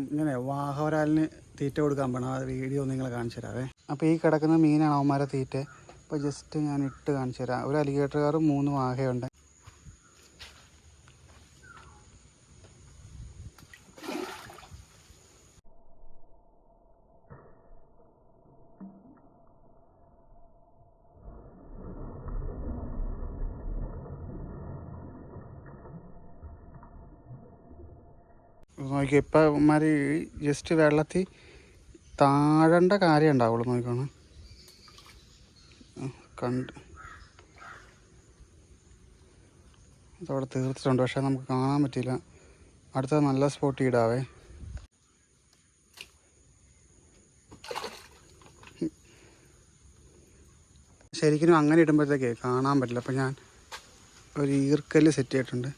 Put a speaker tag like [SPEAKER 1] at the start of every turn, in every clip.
[SPEAKER 1] ഇങ്ങനെ വാഹവരാലിന് തീറ്റ കൊടുക്കാൻ പോകണം ആ വീഡിയോ നിങ്ങൾ കാണിച്ചു തരാവേ. അപ്പോൾ ഈ കിടക്കുന്ന മീനാണ് അവന്മാരെ തീറ്റ. അപ്പോൾ ജസ്റ്റ് ഞാൻ ഇട്ട് കാണിച്ചു തരാം. ഒരു അലിഗേറ്റർ കാറും മൂന്ന് വാഹയുണ്ട് നോക്കി ഇപ്പം ഇവന്മാർ ജസ്റ്റ് വെള്ളത്തിൽ താഴേണ്ട കാര്യം ഉണ്ടാവുള്ളൂ നോക്കണം കണ്ട്. അതവിടെ തീർത്തിട്ടുണ്ട് പക്ഷേ നമുക്ക് കാണാൻ പറ്റില്ല അടുത്ത നല്ല സ്പോട്ട് ഇടാവേ ശരിക്കും അങ്ങനെ ഇടുമ്പോഴത്തേക്കേ കാണാൻ പറ്റില്ല. അപ്പം ഞാൻ ഒരു ഈർക്കൽ സെറ്റ് ചെയ്തിട്ടുണ്ട്.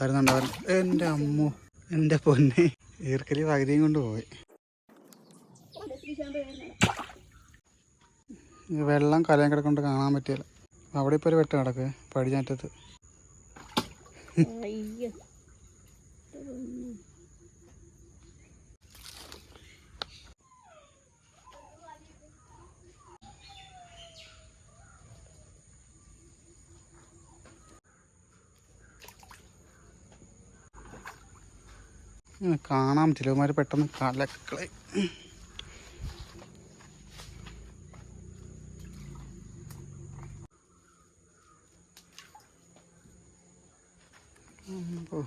[SPEAKER 1] വരുന്നുണ്ട് വരുന്നു. എന്റെ അമ്മു എന്റെ പൊന്നെ. ഈർക്കലി പകുതിയും കൊണ്ട് പോയി. വെള്ളം കലയും കിടക്കൊണ്ട് കാണാൻ പറ്റിയില്ല. അവിടെ ഇപ്പോൾ ഒരു വെട്ടം കിടക്ക് പടിഞ്ഞാറ്റത്ത്.
[SPEAKER 2] അയ്യോ.
[SPEAKER 1] കാണാൻ പറ്റില്ല. പെട്ടെന്ന് കലക്കളെ ഓ